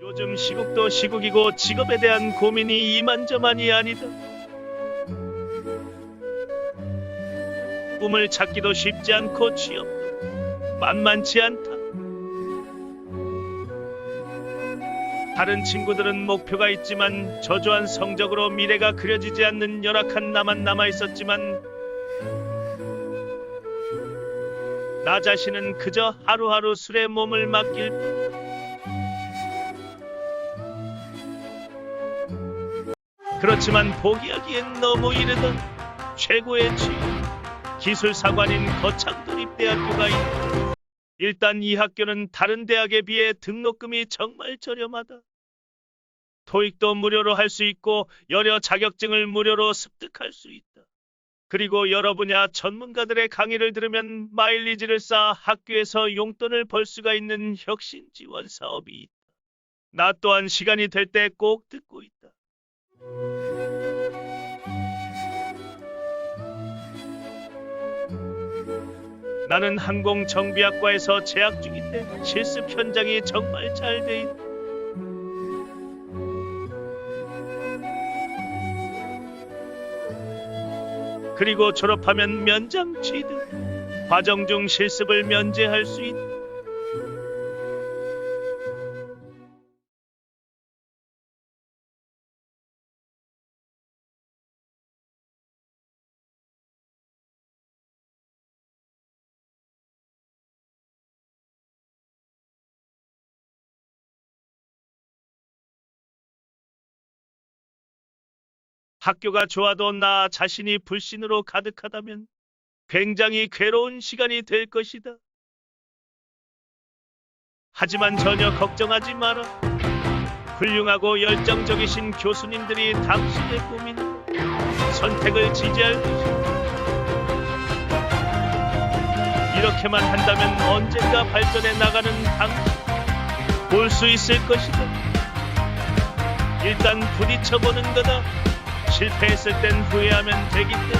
요즘 시국도 시국이고 직업에 대한 고민이 이만저만이 아니다. 꿈을 찾기도 쉽지 않고 취업도 만만치 않다. 다른 친구들은 목표가 있지만 저조한 성적으로 미래가 그려지지 않는 열악한 나만 남아 있었지만 나 자신은 그저 하루하루 술에 몸을 맡길 뿐. 그렇지만 포기하기엔 너무 이르다. 최고의 취 기술사관인 거창도립대학교가 있다. 일단 이 학교는 다른 대학에 비해 등록금이 정말 저렴하다. 토익도 무료로 할 수 있고 여러 자격증을 무료로 습득할 수 있다. 그리고 여러 분야 전문가들의 강의를 들으면 마일리지를 쌓아 학교에서 용돈을 벌 수가 있는 혁신 지원 사업이 있다. 나 또한 시간이 될 때 꼭 듣고 있다. 나는 항공정비학과에서 재학 중인데 실습 현장이 정말 잘 돼 있다. 그리고 졸업하면 면장 취득. 과정 중 실습을 면제할 수 있다. 학교가 좋아도 나 자신이 불신으로 가득하다면 굉장히 괴로운 시간이 될 것이다. 하지만 전혀 걱정하지 마라. 훌륭하고 열정적이신 교수님들이 당신의 고민, 선택을 지지할 것이다. 이렇게만 한다면 언젠가 발전해 나가는 당신 볼 수 있을 것이다. 일단 부딪혀보는 거다. 실패했을 땐 후회하면 되기 때문에.